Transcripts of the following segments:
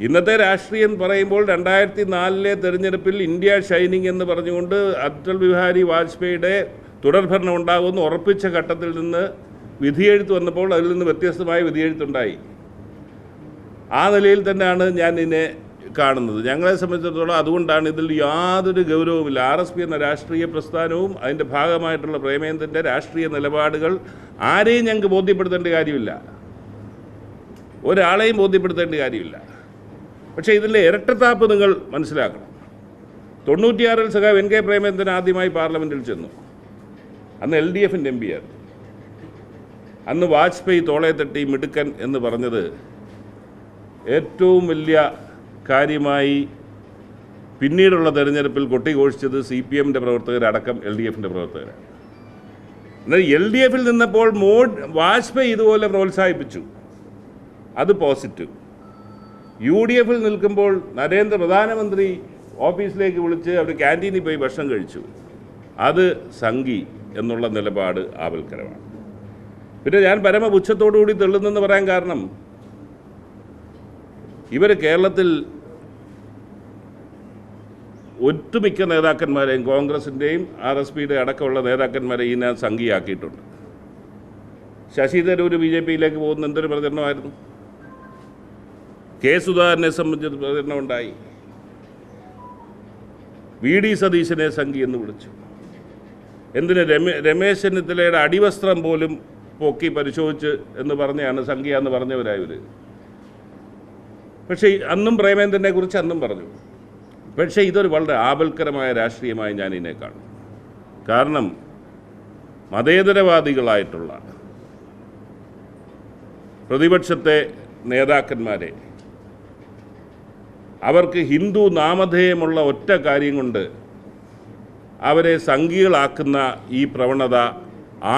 ഇന്നത്തെ രാഷ്ട്രീയം പറയുമ്പോൾ രണ്ടായിരത്തി നാലിലെ തെരഞ്ഞെടുപ്പിൽ ഇന്ത്യ ഷൈനിങ് എന്ന് പറഞ്ഞുകൊണ്ട് അടൽ ബിഹാരി വാജ്പേയിയുടെ തുടർഭരണം ഉണ്ടാകുമെന്ന് ഉറപ്പിച്ച ഘട്ടത്തിൽ നിന്ന് വിധിയെഴുത്ത് വന്നപ്പോൾ അതിൽ നിന്ന് വ്യത്യസ്തമായ വിധിയെഴുത്തുണ്ടായി. ആ നിലയിൽ തന്നെയാണ് ഞാൻ ഇതിനെ കാണുന്നത്. ഞങ്ങളെ സംബന്ധിച്ചിടത്തോളം അതുകൊണ്ടാണ് ഇതിൽ യാതൊരു ഗൗരവമില്ല ആർ എസ് പി എന്ന രാഷ്ട്രീയ പ്രസ്ഥാനവും അതിന്റെ ഭാഗമായിട്ടുള്ള പ്രേമേന്ദ്രന്റെ രാഷ്ട്രീയ നിലപാടുകൾ ആരെയും ഞങ്ങൾക്ക് ബോധ്യപ്പെടുത്തേണ്ട കാര്യമില്ല. ഒരാളെയും ബോധ്യപ്പെടുത്തേണ്ട കാര്യമില്ല. പക്ഷേ ഇതിന്റെ ഇരട്ടത്താപ്പ് നിങ്ങൾ മനസ്സിലാക്കണം. തൊണ്ണൂറ്റിയാറിൽ സഖാവ് എൻ കെ പ്രേമചന്ദ്രൻ ആദ്യമായി പാർലമെന്റിൽ ചെന്നു. അന്ന് എൽ ഡി എഫിന്റെ എം പിയാണ് അന്ന് വാജ്പേയി തോളെ തട്ടി മിടുക്കൻ എന്ന് പറഞ്ഞത് ഏറ്റവും വലിയ കാര്യമായി പിന്നീടുള്ള തെരഞ്ഞെടുപ്പിൽ കൊട്ടിഘോഷിച്ചത് സി പി എമ്മിന്റെ പ്രവർത്തകരടക്കം എൽ ഡി എഫിന്റെ പ്രവർത്തകരാണ്. എന്നാൽ എൽ ഡി എഫിൽ നിന്നപ്പോൾ മോഡ് വാജ്പേയി ഇതുപോലെ പ്രോത്സാഹിപ്പിച്ചു. അത് പോസിറ്റീവ്. യു ഡി എഫിൽ നിൽക്കുമ്പോൾ നരേന്ദ്ര പ്രധാനമന്ത്രി ഓഫീസിലേക്ക് വിളിച്ച് അവർ ക്യാന്റീനിൽ പോയി ഭക്ഷണം കഴിച്ചു. അത് സംഗി എന്നുള്ള നിലപാട് ആവൽക്കരമാണ് പിന്നെ ഞാൻ പരമപുച്ഛത്തോടു കൂടി തെള്ളുന്നെന്ന് പറയാൻ കാരണം ഇവർ കേരളത്തിൽ ഒറ്റുമിക്ക നേതാക്കന്മാരെയും കോൺഗ്രസിന്റെയും ആർ എസ് പിയുടെ അടക്കമുള്ള നേതാക്കന്മാരെ ഞാൻ സംഘിയാക്കിയിട്ടുണ്ട്. ശശി തരൂർ ബി ജെ പിയിലേക്ക് പോകുന്ന എന്തൊരു പ്രചരണമായിരുന്നു? കെ സുധാകരനെ സംബന്ധിച്ച് പ്രചരണം ഉണ്ടായി വി ഡി സതീശനെ സംഘി എന്ന് വിളിച്ചു. എന്തിന് രമേ രമേശ് ചെന്നിത്തലയുടെ അടിവസ്ത്രം പോലും പൊക്കി പരിശോധിച്ച് എന്ന് പറഞ്ഞാണ് സംഖ്യ എന്ന് പറഞ്ഞവരായവർ പക്ഷേ അന്നും പ്രേമേന്ദ്രനെ കുറിച്ച് അന്നും പറഞ്ഞു. പക്ഷേ ഇതൊരു വളരെ ആപൽക്കരമായ രാഷ്ട്രീയമായി ഞാൻ ഇതിനെ കാണും. കാരണം മതേതരവാദികളായിട്ടുള്ള പ്രതിപക്ഷത്തെ നേതാക്കന്മാരെ അവർക്ക് ഹിന്ദു നാമധേയമുള്ള ഒറ്റ കാര്യം കൊണ്ട് അവരെ സംഘികളാക്കുന്ന ഈ പ്രവണത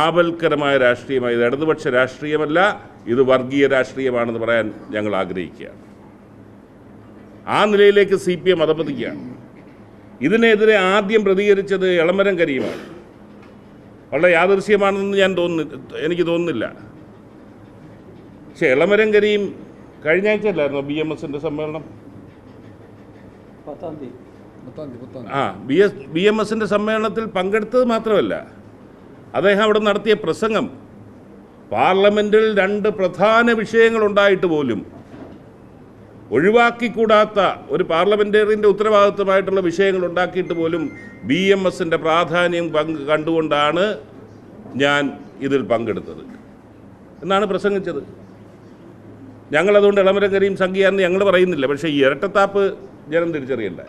ആപൽക്കരമായ രാഷ്ട്രീയമായി. ഇത് ഇടതുപക്ഷ രാഷ്ട്രീയമല്ല ഇത് വർഗീയ രാഷ്ട്രീയമാണെന്ന് പറയാൻ ഞങ്ങൾ ആഗ്രഹിക്കുകയാണ് ആ നിലയിലേക്ക് സി പി എം അധപതിക്കുകയാണ് ഇതിനെതിരെ ആദ്യം പ്രതികരിച്ചത് എളമരം കരീമാണ്. വളരെ യാദൃശ്യമാണെന്ന് ഞാൻ തോന്നുന്നു എനിക്ക് തോന്നുന്നില്ല. പക്ഷേ എളമരം കരീം കഴിഞ്ഞ ആഴ്ച അല്ലായിരുന്നോ ബി എം എസിന്റെ സമ്മേളനം? ആ ബി എസ് ബി എം എസിന്റെ സമ്മേളനത്തിൽ പങ്കെടുത്തത് മാത്രമല്ല അദ്ദേഹം അവിടെ നടത്തിയ പ്രസംഗം പാർലമെന്റിൽ രണ്ട് പ്രധാന വിഷയങ്ങളുണ്ടായിട്ട് പോലും ഒഴിവാക്കിക്കൂടാത്ത ഒരു പാർലമെന്റേറിയന്റെ ഉത്തരവാദിത്വമായിട്ടുള്ള വിഷയങ്ങൾ ഉണ്ടാക്കിയിട്ട് പോലും ബി എം എസിന്റെ പ്രാധാന്യം പങ്ക് കണ്ടുകൊണ്ടാണ് ഞാൻ ഇതിൽ പങ്കെടുത്തത്. എന്നാണ് പ്രസംഗിച്ചത്. ഞങ്ങളതുകൊണ്ട് ഇളമരം കരീം സംഖ്യ ഞങ്ങൾ പറയുന്നില്ല പക്ഷേ ഈ ഇരട്ടത്താപ്പ് ജനം തിരിച്ചറിയണ്ട